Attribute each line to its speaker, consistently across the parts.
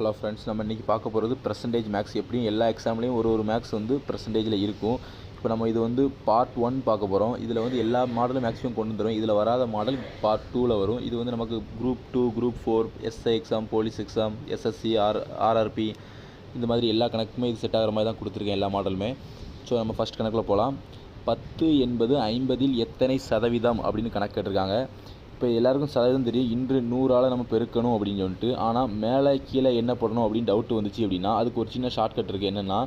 Speaker 1: Hello friends நம்ம இன்றைக்கி பார்க்க போகிறது பர்சன்டேஜ் மேக்ஸ் எப்படியும் எல்லா எக்ஸாம்லேயும் ஒரு ஒரு மேக்ஸ் வந்து பர்சன்டேஜில் இருக்கும். இப்போ நம்ம இது வந்து பார்ட் ஒன் பார்க்க போகிறோம் இதில் வந்து எல்லா மாடலும் மேக்ஸிமம் கொண்டு வந்துடும் இதில் வராத மாடல் பார்ட் டூவில் வரும். இது வந்து நமக்கு group two group four SI exam police exam SSC or RRB இந்த மாதிரி எல்லா கணக்குமே இது செட் ஆகிற மாதிரி தான் கொடுத்துருக்கேன் எல்லா மாடலுமே ஸோ நம்ம ஃபஸ்ட் கணக்கில் போகலாம் பத்து என்பது ஐம்பதில் எத்தனை சதவீதம் அப்படின்னு கணக்கு கேட்டிருக்காங்க. இப்போ எல்லாருக்கும் சதவீதம் தெரியும். இன்று நூறால் நம்ம பெருக்கணும் அப்படின்னு சொல்லிட்டு. ஆனால் மேலே கீழே என்ன பண்ணணும் அப்படின்னு டவுட் வந்துச்சு அப்படின்னா அதுக்கு ஒரு சின்ன ஷார்ட்கட் இருக்குது என்னென்னா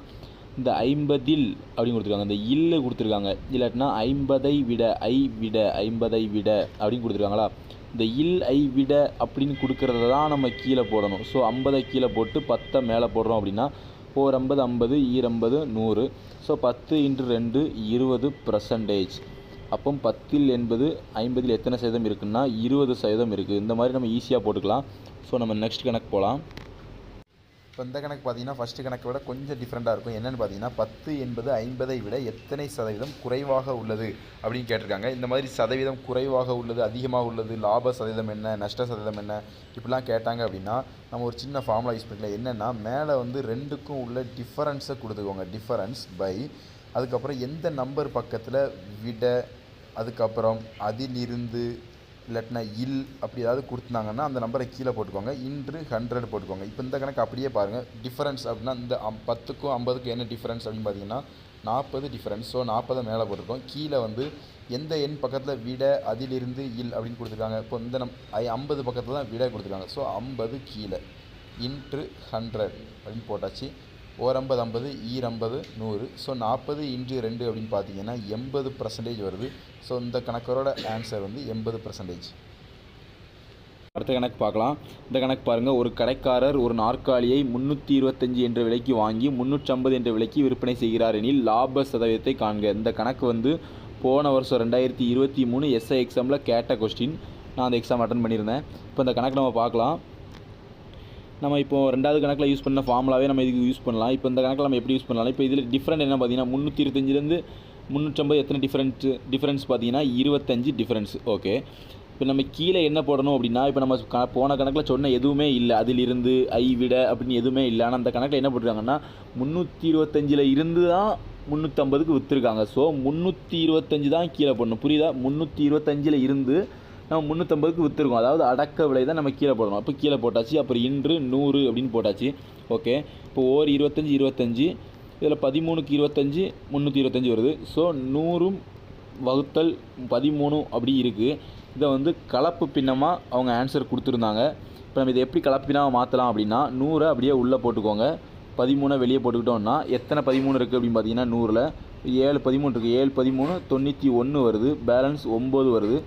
Speaker 1: இந்த ஐம்பதில் அப்படின்னு கொடுத்துருக்காங்க. இந்த இல்லு கொடுத்துருக்காங்க. இல்லாட்டினா ஐம்பதை விட ஐ விட ஐம்பதை விட அப்படின்னு கொடுத்துருக்காங்களா? இந்த இல் ஐ விட அப்படின்னு கொடுக்கறத தான் நம்ம கீழே போடணும். ஸோ ஐம்பதை கீழே போட்டு பத்தை மேலே போடுறோம் அப்படின்னா ஓர் ஐம்பது ஐம்பது ஈரம்பது நூறு. ஸோ பத்து இன்ட்டு ரெண்டு இருபது பர்சன்டேஜ் அப்போ பத்தில் என்பது ஐம்பதில் எத்தனை சதவீதம் இருக்குன்னா இருபது சதவீதம் இருக்குது. இந்த மாதிரி நம்ம ஈஸியாக போட்டுக்கலாம். ஸோ நம்ம நெக்ஸ்ட் கணக்கு போகலாம்
Speaker 2: இப்போ இந்த கணக்கு பார்த்தீங்கன்னா ஃபஸ்ட்டு கணக்கை விட கொஞ்சம் டிஃப்ரெண்ட்டாக இருக்கும். என்னென்னு பார்த்தீங்கன்னா பத்து என்பது ஐம்பதை விட எத்தனை சதவீதம் குறைவாக உள்ளது அப்படின்னு கேட்டிருக்காங்க. இந்த மாதிரி சதவீதம் குறைவாக உள்ளது அதிகமாக உள்ளது லாப சதவீதம் என்ன நஷ்ட சதவீதம் என்ன இப்படிலாம் கேட்டாங்க அப்படின்னா நம்ம ஒரு சின்ன ஃபார்முலா யூஸ் பண்ணிக்கலாம். என்னென்னா மேலே வந்து ரெண்டுக்கும் உள்ள டிஃபரன்ஸை கொடுத்துக்கோங்க. டிஃபரன்ஸ் பை அதுக்கப்புறம் எந்த நம்பர் பக்கத்தில் விட அதுக்கப்புறம் அதிலிருந்து இல்லாட்டினா இல் அப்படி ஏதாவது கொடுத்துனாங்கன்னா அந்த நம்பரை கீழே போட்டுக்கோங்க. இன்று ஹண்ட்ரட் போட்டுக்கோங்க. இப்போ இந்த கணக்கு அப்படியே பாருங்கள் டிஃப்ரென்ஸ் அப்படின்னா இந்த பத்துக்கும் ஐம்பதுக்கும் என்ன டிஃப்ரென்ஸ் அப்படின்னு பார்த்தீங்கன்னா நாற்பது டிஃப்ரென்ஸ் ஸோ நாற்பதை மேலே போட்டிருக்கோம். கீழே வந்து எந்த எண் பக்கத்தில் விட அதிலிருந்து இல் அப்படின்னு கொடுத்துருக்காங்க. இப்போ இந்த நம் ஐ ஐம்பது பக்கத்தில் தான் விட கொடுத்துருக்காங்க. ஸோ ஐம்பது கீழே. இன்ட்ரு ஹண்ட்ரட் அப்படின்னு போட்டாச்சு. ஓர் ஐம்பது ஐம்பது ஈர் ஐம்பது நூறு. ஸோ நாற்பது இன்று ரெண்டு அப்படின்னு பார்த்தீங்கன்னா எண்பது பர்சன்டேஜ் வருது. ஸோ இந்த கணக்கரோட ஆன்சர் வந்து எண்பது பர்சன்டேஜ்
Speaker 1: அடுத்த கணக்கு பார்க்கலாம். இந்த கணக்கு பாருங்கள் ஒரு கடைக்காரர் ஒரு நாற்காலியை முந்நூற்றி இருபத்தஞ்சி என்ற விலைக்கு வாங்கி முந்நூற்றம்பது என்ற விலைக்கு விற்பனை செய்கிறார் எனில் லாப சதவீதத்தை காண்க. இந்த கணக்கு வந்து போன வருஷம் ரெண்டாயிரத்தி இருபத்தி மூணு எஸ்ஐ எக்ஸாமில் கேட்ட கொஸ்டின் நான் அந்த எக்ஸாம் அட்டன் பண்ணியிருந்தேன். இப்போ இந்த கணக்கு நம்ம பார்க்கலாம். நம்ம இப்போ ரெண்டாவது கணக்கில் யூஸ் பண்ண ஃபார்முலாவே நம்ம இதுக்கு யூஸ் பண்ணலாம். இப்போ இந்த கணக்கில் நம்ம எப்படி யூஸ் பண்ணலாம்? இப்போ இதில் டிஃப்ரெண்ட் என்ன பார்த்தீங்கன்னா முந்நூற்றி இருபத்தஞ்சிலேருந்து முந்நூற்றம்பது எத்தனை டிஃப்ரெண்ட் டிஃப்ரென்ஸ் பார்த்தீங்கன்னா இருபத்தஞ்சு டிஃப்ரென்ஸ் ஓகே இப்போ நம்ம கீழே என்ன போடணும் அப்படின்னா இப்போ நம்ம க போன கணக்கில் சொன்ன எதுவுமே இல்லை. அதிலிருந்து ஐ விட அப்படின்னு எதுவுமே இல்லை. ஆனால் அந்த கணக்கில் என்ன போட்டிருக்காங்கன்னா முந்நூற்றி இருபத்தஞ்சில் இருந்து தான் முந்நூற்றம்பதுக்கு விற்றுருக்காங்க ஸோ முந்நூற்றி இருபத்தஞ்சி தான் கீழே போடணும். புரியுதா? முந்நூற்றி இருபத்தஞ்சில் இருந்து நம்ம முந்நூற்றம்பதுக்கு விற்றுருக்கோம் அதாவது அடக்க விலை தான் நம்ம கீழே போடணும். அப்போ கீழே போட்டாச்சு அப்புறம் இன்று நூறு அப்படின்னு போட்டாச்சு. ஓகே இப்போ ஓர் இருபத்தஞ்சி இருபத்தஞ்சி. இதில் பதிமூணுக்கு இருபத்தஞ்சி முந்நூற்றி இருபத்தஞ்சி வருது. ஸோ நூறும் வகுத்தல் பதிமூணு அப்படி இருக்குது இதை வந்து கலப்பு பின்னமாக அவங்க ஆன்சர் கொடுத்துருந்தாங்க. இப்போ நம்ம இதை எப்படி கலப்பு பின்னமாக மாற்றலாம் அப்படின்னா நூறை அப்படியே உள்ளே போட்டுக்கோங்க. பதிமூணை வெளியே போட்டுக்கிட்டோம்னா எத்தனை பதிமூணு இருக்குது அப்படின்னு பார்த்தீங்கன்னா நூறில். ஏழு பதிமூணு இருக்குது ஏழு பதிமூணு தொண்ணூற்றி ஒன்று வருது. பேலன்ஸ் ஒம்பது வருது.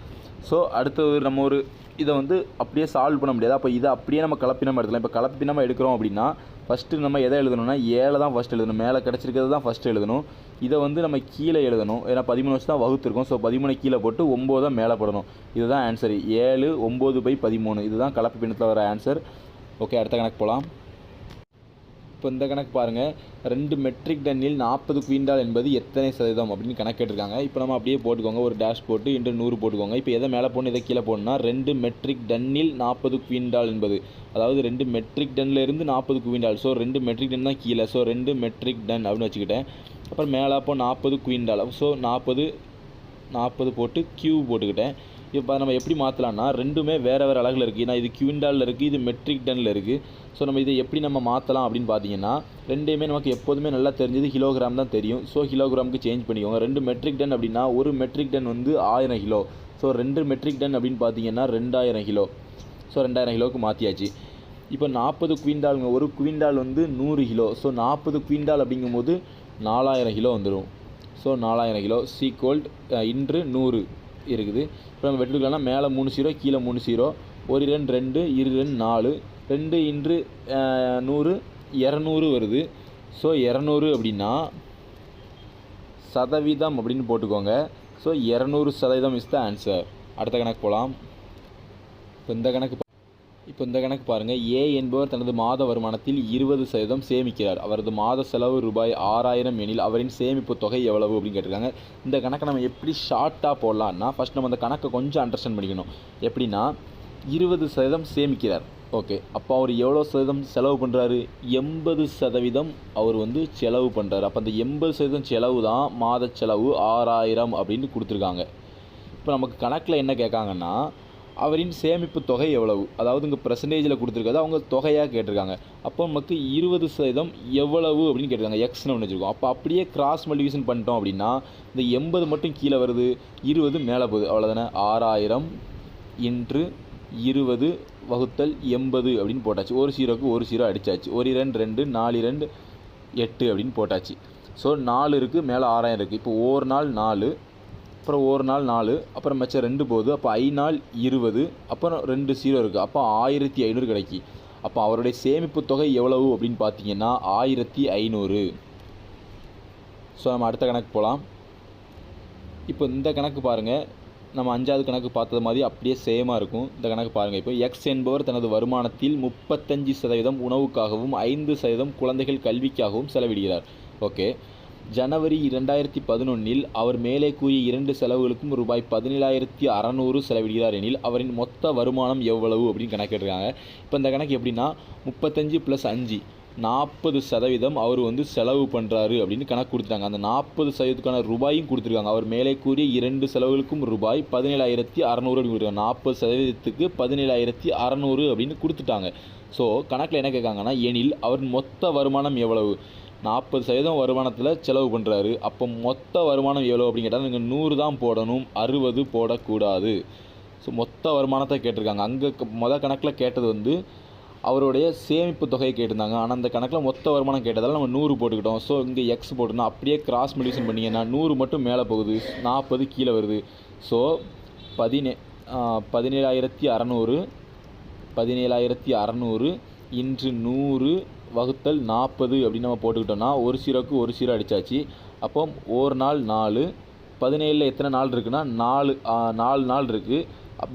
Speaker 1: ஸோ அடுத்தது நம்ம ஒரு இதை வந்து அப்படியே சால்வ் பண்ண முடியாது. அப்போ இதை அப்படியே நம்ம கலப்பினமாக எடுக்கலாம். இப்போ கலப்பினமாக எடுக்கிறோம் அப்படின்னா ஃபஸ்ட்டு நம்ம எதை எழுதணும்னா ஏழை தான் ஃபஸ்ட் எழுதணும். மேலே கிடச்சிருக்கிறது தான் ஃபஸ்ட்டு எழுதணும். இதை வந்து நம்ம கீழே எழுதணும். ஏன்னா பதிமூணு வருஷம் தான் வகுத்துருக்கோம். ஸோ பதிமூணு கீழே போட்டு ஒம்பது தான் மேலே போடணும். இதுதான் ஆன்சர் ஏழு ஒம்பது பை பதிமூணு. இதுதான் கலப்பு பின்னத்தில் வர ஆன்சர் ஓகே அடுத்த கணக்கு போகலாம் இப்போ இந்த கணக்கு பாருங்கள் ரெண்டு மெட்ரிக் டன்னில் நாற்பது குவிண்டால் என்பது எத்தனை சதவீதம் அப்படின்னு கணக்கு கேட்டிருக்காங்க. இப்போ நம்ம அப்படியே போட்டுக்கோங்க. ஒரு டேஷ் போட்டு இன்று நூறு போட்டுக்கோங்க. இப்போ எதை மேலே போடணும் இதை கீழே போடணும்னா ரெண்டு மெட்ரிக் டன்னில் நாற்பது குவிண்டால் என்பது. அதாவது ரெண்டு மெட்ரிக் டன்லேருந்து நாற்பது குவிண்டால் ஸோ ரெண்டு மெட்ரிக் டன் தான் கீழே. ஸோ ரெண்டு மெட்ரிக் டன் அப்படின்னு வச்சுக்கிட்டேன். அப்புறம் மேலே அப்போ நாற்பது குவிண்டால் ஸோ நாற்பது நாற்பது போட்டு கியூ போட்டுக்கிட்டேன். இப்போ நம்ம எப்படி மாற்றலாம்னா ரெண்டுமே வேறு வேறு அழகில் இருக்குது ஏன்னா இது கியூண்டாலில் இருக்குது இது மெட்ரிக் டனில் இருக்குது ஸோ நம்ம இதை எப்படி நம்ம மாற்றலாம் அப்படின்னு பார்த்தீங்கன்னா ரெண்டையுமே நமக்கு எப்போதுமே நல்லா தெரிஞ்சது கிலோகிராம் தான் தெரியும். ஸோ கிலோகிராமுக்கு சேஞ்ச் பண்ணிக்கோங்க. ரெண்டு மெட்ரிக் டன் அப்படின்னா ஒரு மெட்ரிக் டன் வந்து ஆயிரம் கிலோ. ஸோ ரெண்டு மெட்ரிக் டன் அப்படின்னு பார்த்தீங்கன்னா ரெண்டாயிரம் கிலோ. ஸோ ரெண்டாயிரம் கிலோவுக்கு மாற்றியாச்சு இப்போ நாற்பது குவிண்டாலுங்க ஒரு குவிண்டால் வந்து நூறு கிலோ. ஸோ நாற்பது குவிண்டால் அப்படிங்கும்போது நாலாயிரம் கிலோ வந்துடும் ஸோ நாலாயிரம் கிலோ. சீக்வல்ட் இன்று நூறு. இருக்குது. இப்போ நம்ம வெட்டுக்கலாம்னா மேலே மூணு ஜீரோ கீழே மூணு ஜீரோ ஒரு ரெண்டு ரெண்டு இரு ரெண்டு நாலு. ரெண்டு இன்று நூறு இரநூறு வருது. ஸோ இரநூறு அப்படின்னா சதவீதம் அப்படின்னு போட்டுக்கோங்க. ஸோ இரநூறு சதவீதம் இஸ் த ஆன்சர் அடுத்த கணக்கு போகலாம் இப்போ இந்த கணக்கு இப்போ இந்த கணக்கு பாருங்கள் ஏ என்பவர் தனது மாத வருமானத்தில் இருபது சதவீதம் சேமிக்கிறார். அவரது மாத செலவு ரூபாய் ஆறாயிரம் எனில் அவரின் சேமிப்பு தொகை எவ்வளவு அப்படின்னு கேட்டிருக்காங்க. இந்த கணக்கை நம்ம எப்படி ஷார்ட்டாக போடலான்னா ஃபஸ்ட் நம்ம அந்த கணக்கை கொஞ்சம் அண்டர்ஸ்டாண்ட் பண்ணிக்கணும். எப்படின்னா இருபது சதவீதம் சேமிக்கிறார். ஓகே அப்போ அவர் எவ்வளோ சதவீதம் செலவு பண்ணுறாரு எண்பது சதவீதம் அவர் வந்து செலவு பண்ணுறாரு அப்போ அந்த எண்பது சதவீதம் செலவு தான் மாத செலவு ஆறாயிரம் அப்படின்னு கொடுத்துருக்காங்க. இப்போ நமக்கு கணக்கில் என்ன கேட்காங்கன்னா அவரின் சேமிப்பு தொகை எவ்வளவு? அதாவது இங்கே பர்சன்டேஜில் கொடுத்துருக்காது அவங்க தொகையாக கேட்டிருக்காங்க. அப்போ நமக்கு இருபது சதவீதம் எவ்வளவு அப்படின்னு கேட்டிருக்காங்க. எக்ஸ்னு ஒன்று வச்சுருக்கோம். அப்போ அப்படியே கிராஸ் மல்டிவிஷன் பண்ணிட்டோம் அப்படின்னா இந்த எண்பது மட்டும் கீழே வருது இருபது மேலே போகுது. அவ்வளோதானே ஆறாயிரம் இன்று இருபது வகுத்தல் எண்பது அப்படின்னு போட்டாச்சு. ஒரு சீரோக்கு ஒரு சீரோ அடித்தாச்சு ஒரு இரண்டு ரெண்டு நாலு இரண்டு எட்டு அப்படின்னு போட்டாச்சு. ஸோ நாலு இருக்குது மேலே ஆறாயிரம் இருக்குது இப்போ ஒரு நாள் நாலு அப்புறம் ஒரு நாள் நாலு அப்புறம் மிச்சம் ரெண்டு போகுது. அப்போ ஐ நாள் இருபது அப்புறம் ரெண்டு ஜீரோ இருக்குது அப்போ ஆயிரத்தி ஐநூறு கிடைக்கி. அப்போ அவருடைய சேமிப்பு தொகை எவ்வளவு அப்படின்னு பார்த்தீங்கன்னா ஆயிரத்தி ஐநூறு. ஸோ நம்ம அடுத்த கணக்கு போகலாம் இப்போ இந்த கணக்கு பாருங்கள் நம்ம அஞ்சாவது கணக்கு பார்த்தது மாதிரி அப்படியே சேமாக இருக்கும். இந்த கணக்கு பாருங்கள் இப்போ எக்ஸ் என்பவர் தனது வருமானத்தில் முப்பத்தஞ்சு சதவீதம் உணவுக்காகவும் ஐந்து சதவீதம் குழந்தைகள் கல்விக்காகவும் செலவிடுகிறார். ஓகே ஜனவரி இரண்டாயிரத்தி பதினொன்னில் அவர் மேலே கூறிய இரண்டு செலவுகளுக்கும் ரூபாய் பதினேழாயிரத்தி அறநூறு செலவிடுகிறார் எனில் அவரின் மொத்த வருமானம் எவ்வளவு அப்படின்னு கணக்கிட்டுருக்காங்க. இப்போ இந்த கணக்கு எப்படின்னா முப்பத்தஞ்சு ப்ளஸ் அஞ்சு நாற்பது சதவீதம் அவர் வந்து செலவு பண்ணுறாரு அப்படின்னு கணக்கு கொடுத்துட்டாங்க. அந்த நாற்பது சதவீதத்துக்கான ரூபாயும் கொடுத்துருக்காங்க. அவர் மேலே கூறிய இரண்டு செலவுகளுக்கும் ரூபாய் பதினேழாயிரத்தி அறநூறு அப்படின்னு கொடுத்துருக்காங்க. நாற்பது சதவீதத்துக்கு பதினேழாயிரத்தி அறநூறு அப்படின்னு கொடுத்துட்டாங்க. ஸோ கணக்கில் என்ன கேட்காங்கன்னா எனில் அவரின் மொத்த வருமானம் எவ்வளவு? நாற்பது சதவீதம் வருமானத்தில் செலவு பண்ணுறாரு அப்போ மொத்த வருமானம் எவ்வளோ அப்படின்னு கேட்டால் நீங்கள் நூறு தான் போடணும் அறுபது போடக்கூடாது. ஸோ மொத்த வருமானத்தை கேட்டிருக்காங்க. அங்கே மொதல் கணக்கில் கேட்டது வந்து அவருடைய சேமிப்பு தொகையை கேட்டிருந்தாங்க. ஆனால் அந்த கணக்கில் மொத்த வருமானம் கேட்டதால் நம்ம நூறு போட்டுக்கிட்டோம். ஸோ இங்கே எக்ஸ் போட்டுனா அப்படியே கிராஸ் மெடிசன் பண்ணிங்கன்னா நூறு மட்டும் மேலே போகுது. நாற்பது கீழே வருது. ஸோ பதினே பதினேழாயிரத்தி அறநூறு பதினேழாயிரத்தி அறநூறு இன்று நூறு வகுத்தல் நாற்பது அப்படின்னு நம்ம போட்டுக்கிட்டோம்னா ஒரு சீரோக்கு ஒரு சீரோ அடித்தாச்சு அப்போ ஒரு நாள் நாலு பதினேழில் எத்தனை நாள் இருக்குன்னா நாலு நாலு நாள் இருக்குது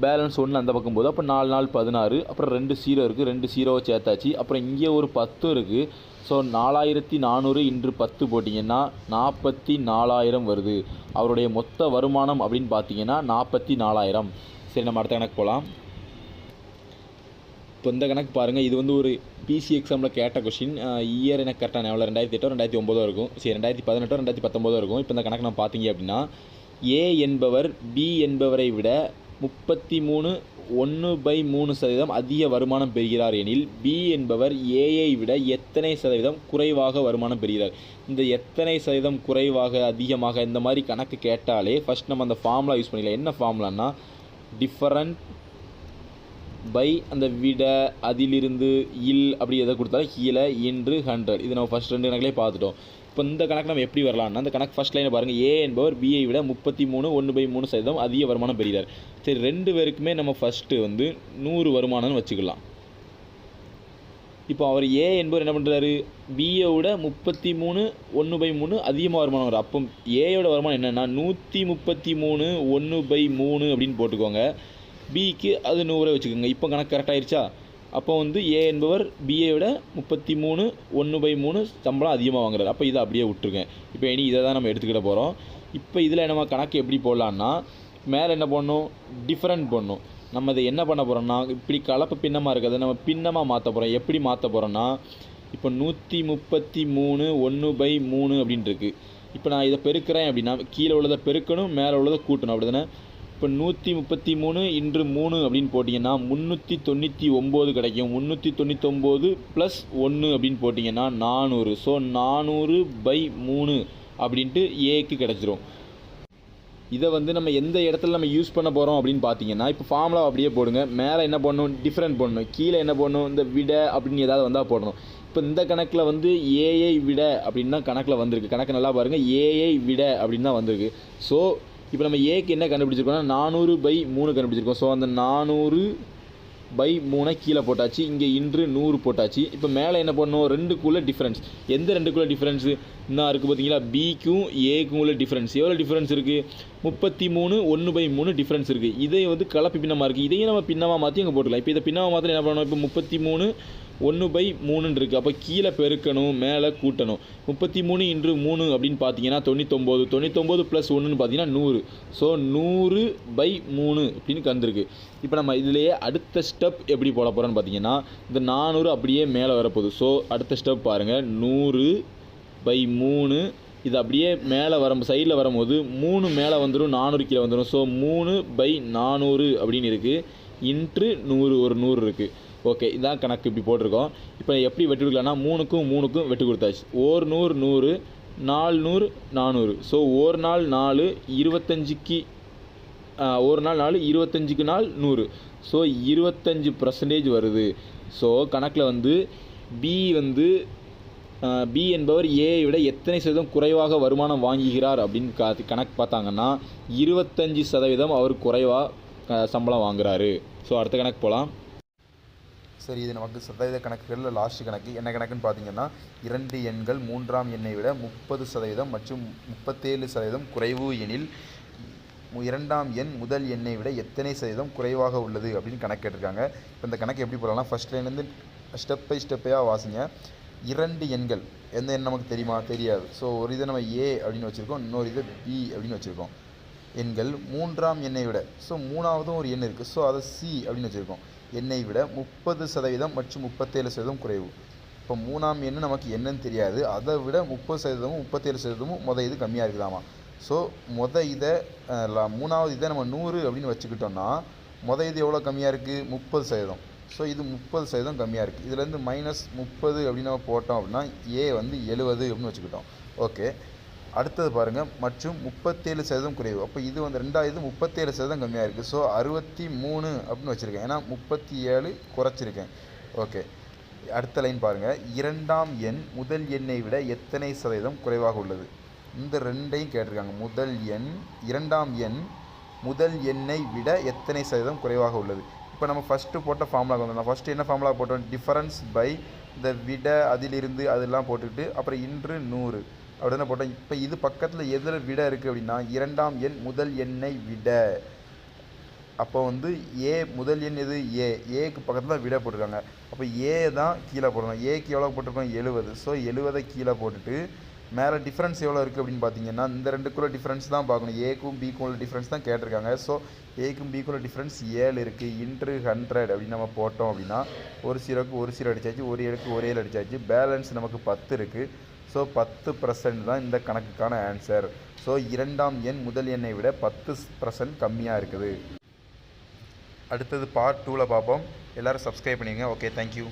Speaker 1: பேலன்ஸ் ஒன்று அந்த பக்கம் போது அப்போ நாலு நாள் பதினாறு அப்புறம் ரெண்டு சீரோ இருக்குது ரெண்டு சீரோவை சேர்த்தாச்சு. அப்புறம் இங்கே ஒரு பத்து இருக்குது ஸோ நாலாயிரத்தி நானூறு இன்று பத்து போட்டிங்கன்னா நாற்பத்தி நாலாயிரம் வருது. அவருடைய மொத்த வருமானம் அப்படின்னு பார்த்தீங்கன்னா நாற்பத்தி நாலாயிரம். சரி நம்ம அடுத்த கணக்கு போகலாம் இப்போ இந்த கணக்கு பாருங்கள் இது வந்து ஒரு பிசி எக்ஸாமில் கேட்ட கொஷின் இயர் எனக்கு கரெக்டாக எவ்வளோ ரெண்டாயிரத்தி எட்டோ ரெண்டாயிரத்தி ஒம்போதோ இருக்கும். சரி ரெண்டாயிரத்தி பதினெட்டோ ரெண்டாயிரத்தி பத்தொம்போதோ இருக்கும். இப்போ இந்த கணக்கு நான் பார்த்தீங்க அப்படின்னா ஏ என்பவர் பி என்பவரை விட முப்பத்தி மூணு ஒன்று பை மூணு சதவீதம் அதிக வருமானம் பெறுகிறார் எனில் பி என்பவர் ஏஐ விட எத்தனை சதவீதம் குறைவாக வருமானம் பெறுகிறார்? இந்த எத்தனை சதவீதம் குறைவாக அதிகமாக இந்த மாதிரி கணக்கு கேட்டாலே ஃபஸ்ட் நம்ம அந்த ஃபார்முலா யூஸ் பண்ணிக்கலாம் என்ன ஃபார்முலான்னா டிஃபரண்ட் பை அந்த விட அதிலிருந்து இல் அப்படி எதை கொடுத்தாலும் கீழே இன்று ஹண்ட்ரட் இது நம்ம ஃபஸ்ட் ரெண்டு கணக்கிலே பார்த்துட்டோம். இப்போ இந்த கணக்கு நம்ம எப்படி வரலாம்னா அந்த கணக்கு ஃபஸ்ட் லைனை பாருங்கள் ஏ என்பவர் பிஐ விட முப்பத்தி மூணு ஒன்று பை மூணு சதவீதம் அதிக வருமானம் பெறுகிறார். சரி ரெண்டு பேருக்குமே நம்ம ஃபஸ்ட்டு வந்து நூறு வருமானம்னு வச்சுக்கலாம். இப்போ அவர் ஏ என்பவர் என்ன பண்ணுறாரு பிஏ விட முப்பத்தி மூணு ஒன்று பை மூணு அதிகமாக வருமானம் வரும். அப்போ ஏயோட வருமானம் என்னென்னா நூற்றி முப்பத்தி மூணு ஒன்று பை மூணு அப்படின்னு போட்டுக்கோங்க. பிக்கு அது நூறை வச்சுக்கோங்க. இப்போ கணக்கு கரெக்டாயிருச்சா அப்போ வந்து ஏ என்பவர் பிஏ விட முப்பத்தி மூணு ஒன்று பை மூணு சம்பளம் அதிகமாக வாங்குறாரு. அப்போ இதை அப்படியே விட்டுருங்க. இப்போ இனி இதை தான் நம்ம எடுத்துக்கிட போகிறோம் இப்போ இதில் நம்ம கணக்கு எப்படி போடலான்னா மேலே என்ன பண்ணணும் டிஃப்ரெண்ட் பண்ணணும் நம்ம இதை என்ன பண்ண போகிறோம்னா இப்படி கலப்பு பின்னமாக இருக்கிறத நம்ம பின்னமாக மாற்ற போகிறோம் எப்படி மாற்ற போகிறோம்னா இப்போ நூற்றி முப்பத்தி மூணு ஒன்று பை மூணு அப்படின்ட்டுருக்கு இப்போ நான் இதை பெருக்கிறேன் அப்படின்னா கீழே உள்ளதை பெருக்கணும் மேலே உள்ளதை கூட்டணும். அப்படி தானே இப்போ நூற்றி முப்பத்தி மூணு இன்று மூணு அப்படின்னு போட்டிங்கன்னா முந்நூற்றி தொண்ணூற்றி ஒம்பது கிடைக்கும். முந்நூற்றி தொண்ணூத்தொம்பது ப்ளஸ் ஒன்று அப்படின்னு போட்டிங்கன்னா நானூறு. ஸோ நானூறு பை மூணு அப்படின்ட்டு ஏக்கு கிடச்சிரும். இதை வந்து நம்ம எந்த இடத்துல நம்ம யூஸ் பண்ண போகிறோம் அப்படின்னு பார்த்தீங்கன்னா இப்போ ஃபார்முலா அப்படியே போடுங்க. மேலே என்ன பண்ணணும் டிஃப்ரெண்ட் பண்ணணும் கீழே என்ன பண்ணணும் இந்த விட அப்படின்னு ஏதாவது வந்தால் போடணும். இப்போ இந்த கணக்கில் வந்து ஏஐ விட அப்படின்னு தான் கணக்கில் வந்திருக்கு. கணக்கு நல்லா பாருங்கள் ஏஐ விட அப்படின்னு தான் வந்திருக்கு. ஸோ இப்போ நம்ம ஏக்கு என்ன கண்டுபிடிச்சிருக்கோம்னா நானூறு பை மூணு கண்டுபிடிச்சிருக்கோம். ஸோ அந்த நானூறு பை மூணை கீழே போட்டாச்சு. இங்கே இன்று நூறு போட்டாச்சு. இப்போ மேலே என்ன பண்ணணும்? ரெண்டுக்குள்ளே டிஃப்ரென்ஸ் எந்த ரெண்டுக்குள்ளே டிஃப்ரென்ஸு இன்னும் இருக்குது பார்த்தீங்களா பிக்கும் ஏக்கும் உள்ள டிஃப்ரென்ஸ் எவ்வளோ டிஃப்ரென்ஸ் இருக்குது முப்பத்தி மூணு ஒன்று பை மூணு டிஃப்ரென்ஸ் இருக்குது இதை வந்து கலப்பு பின்னமாக இருக்குது இதையும் நம்ம பின்னமாக மாற்றி அங்கே போட்டுக்கலாம். இப்போ இதை பின்னமாக மாற்றி என்ன பண்ணணும்? இப்போ முப்பத்தி மூணு ஒன்று பை மூணுன்னு இருக்குது அப்போ கீழே பெருக்கணும் மேலே கூட்டணும். முப்பத்தி மூணு இன்று மூணு அப்படின்னு பார்த்தீங்கன்னா தொண்ணூத்தொம்பது. தொண்ணூத்தொம்பது ப்ளஸ் ஒன்றுன்னு பார்த்தீங்கன்னா நூறு. ஸோ நூறு பை மூணு அப்படின்னு கந்திருக்கு. இப்போ நம்ம இதுலேயே அடுத்த ஸ்டெப் எப்படி போட போகிறோன்னு பார்த்தீங்கன்னா இந்த நானூறு அப்படியே மேலே வரப்போகுது. ஸோ அடுத்த ஸ்டெப் பாருங்கள் நூறு பை மூணு. இது அப்படியே மேலே வரும் சைடில் வரும்போது மூணு மேலே வந்துடும் நானூறு கீழே வந்துடும் ஸோ மூணு பை நானூறு அப்படின்னு இருக்குது இன்ட்ரு நூறு ஒரு நூறு இருக்குது ஓகே இதான் கணக்கு இப்படி போட்டிருக்கோம். இப்போ எப்படி வெட்டி கொடுக்கலாம்னா மூணுக்கும் மூணுக்கும் வெட்டி கொடுத்தாச்சு. ஒரு நூறு நூறு நாலு நூறு நானூறு. ஸோ ஒரு நாள் நாலு இருபத்தஞ்சிக்கு ஒரு நாள் நாலு இருபத்தஞ்சுக்கு நாள் நூறு. ஸோ இருபத்தஞ்சு பர்சன்டேஜ் வருது. ஸோ கணக்கில் வந்து பி வந்து பி என்பவர் ஏயை விட எத்தனை சதவீதம் குறைவாக வருமானம் வாங்குகிறார் அப்படின்னு கா கணக்கு பார்த்தாங்கன்னா இருபத்தஞ்சி சதவீதம் அவர் குறைவாக சம்பளம் வாங்குறாரு. ஸோ அடுத்த கணக்கு போகலாம்
Speaker 2: சரி இது நமக்கு சதவீத கணக்குகளில் லாஸ்ட் கணக்கு. என்ன கணக்குன்னு பார்த்தீங்கன்னா இரண்டு எண்கள் மூன்றாம் எண்ணை விட முப்பது சதவீதம் மற்றும் முப்பத்தேழு சதவீதம் குறைவு எனில் இரண்டாம் எண் முதல் எண்ணை விட எத்தனை சதவீதம் குறைவாக உள்ளது அப்படின்னு கணக்கு கேட்டிருக்காங்க. இப்போ இந்த கணக்கு எப்படி போடலாம் ஃபர்ஸ்ட் லைன்லேருந்து ஸ்டெப் பை ஸ்டெப்பையாக வாசிங்க. இரண்டு எண்கள். எந்த எண் நமக்கு தெரியுமா? தெரியாது. ஸோ ஒரு இதை நம்ம ஏ அப்படின்னு வச்சுருக்கோம் இன்னொரு இதை பி அப்படின்னு வச்சுருக்கோம். எண்கள் மூன்றாம் எண்ணை விட. ஸோ மூணாவதும் ஒரு எண் இருக்குது ஸோ அதை சி அப்படின்னு வச்சுருக்கோம். எண்ணை விட முப்பது சதவீதம் மற்றும் முப்பத்தேழு சதவீதம் குறைவு. இப்போ மூணாம் எண்ணு நமக்கு என்னன்னு தெரியாது. அதை விட முப்பது சதவீதமும் முப்பத்தேழு சதவீதமும் மொதல் இது கம்மியாக இருக்குதாமா. ஸோ மொத இதை மூணாவது இதை நம்ம நூறு அப்படின்னு வச்சுக்கிட்டோம்னா மொதல் இது எவ்வளோ கம்மியாக இருக்குது முப்பது சதவீதம். ஸோ இது முப்பது சதவீதம் கம்மியாக இருக்குது இதுலேருந்து மைனஸ் முப்பது அப்படின்னு நம்ம போட்டோம் அப்படின்னா ஏ வந்து எழுபது அப்படின்னு வச்சுக்கிட்டோம். ஓகே அடுத்தது பாருங்கள் மற்றும் முப்பத்தேழு சதவீதம் குறைவு. அப்போ இது வந்து ரெண்டாவது முப்பத்தேழு சதவீதம் கம்மியாக இருக்குது ஸோ அறுபத்தி மூணு அப்படின்னு வச்சுருக்கேன். ஏன்னா முப்பத்தி ஏழு குறைச்சிருக்கேன். ஓகே அடுத்த லைன் பாருங்கள் இரண்டாம் எண் முதல் எண்ணை விட எத்தனை சதவீதம் குறைவாக உள்ளது? இந்த ரெண்டையும் கேட்டிருக்காங்க. முதல் எண் இரண்டாம் எண் முதல் எண்ணை விட எத்தனை சதவீதம் குறைவாக உள்ளது? இப்போ நம்ம ஃபஸ்ட்டு போட்ட ஃபார்முலா வந்தோம் ஃபஸ்ட்டு என்ன ஃபார்முலா போட்டோம்? டிஃபரன்ஸ் பை இந்த விட அதிலிருந்து அதெல்லாம் போட்டுக்கிட்டு அப்புறம் இன்று நூறு. அப்படின்னு போட்டோம். இப்போ இது பக்கத்தில் எதில் விட இருக்குது அப்படின்னா இரண்டாம் எண் முதல் எண்ணை விட. அப்போ வந்து ஏ முதல் எண் எது? ஏ ஏக்கு பக்கத்தில் விட போட்டிருக்காங்க. அப்போ ஏ தான் கீழே போடணும். ஏக்கு எவ்வளோ போட்டிருக்கோம்? எழுபது. ஸோ எழுபதை கீழே போட்டுட்டு மேலே டிஃப்ரென்ஸ் எவ்வளோ இருக்குது அப்படின்னு பார்த்தீங்கன்னா இந்த ரெண்டுக்குள்ள டிஃப்ரென்ஸ் தான் பார்க்கணும். ஏக்கும் பிக்கும் உள்ள டிஃப்ரென்ஸ் தான் கேட்டிருக்காங்க. ஸோ ஏக்கும் பிக்கும் உள்ள டிஃப்ரென்ஸ் ஏழு இருக்குது இன்ட்ரு ஹண்ட்ரட் அப்படின்னு நம்ம போட்டோம் அப்படின்னா ஒரு சீரோக்கு ஒரு சீரோ அடிச்சாச்சு ஒரு ஏழுக்கு ஒரு ஏழு அடிச்சாச்சு. பேலன்ஸ் நமக்கு பத்து இருக்குது ஸோ பத்து பர்சன்ட் தான் இந்த கணக்குக்கான ஆன்சர் ஸோ இரண்டாம் எண் முதல் எண்ணை விட பத்து பர்சன்ட் கம்மியாக இருக்குது. அடுத்தது பார்ட் டூவில் பார்ப்போம். எல்லோரும் சப்ஸ்கிரைப் பண்ணிடுங்க ஓகே தேங்க்யூ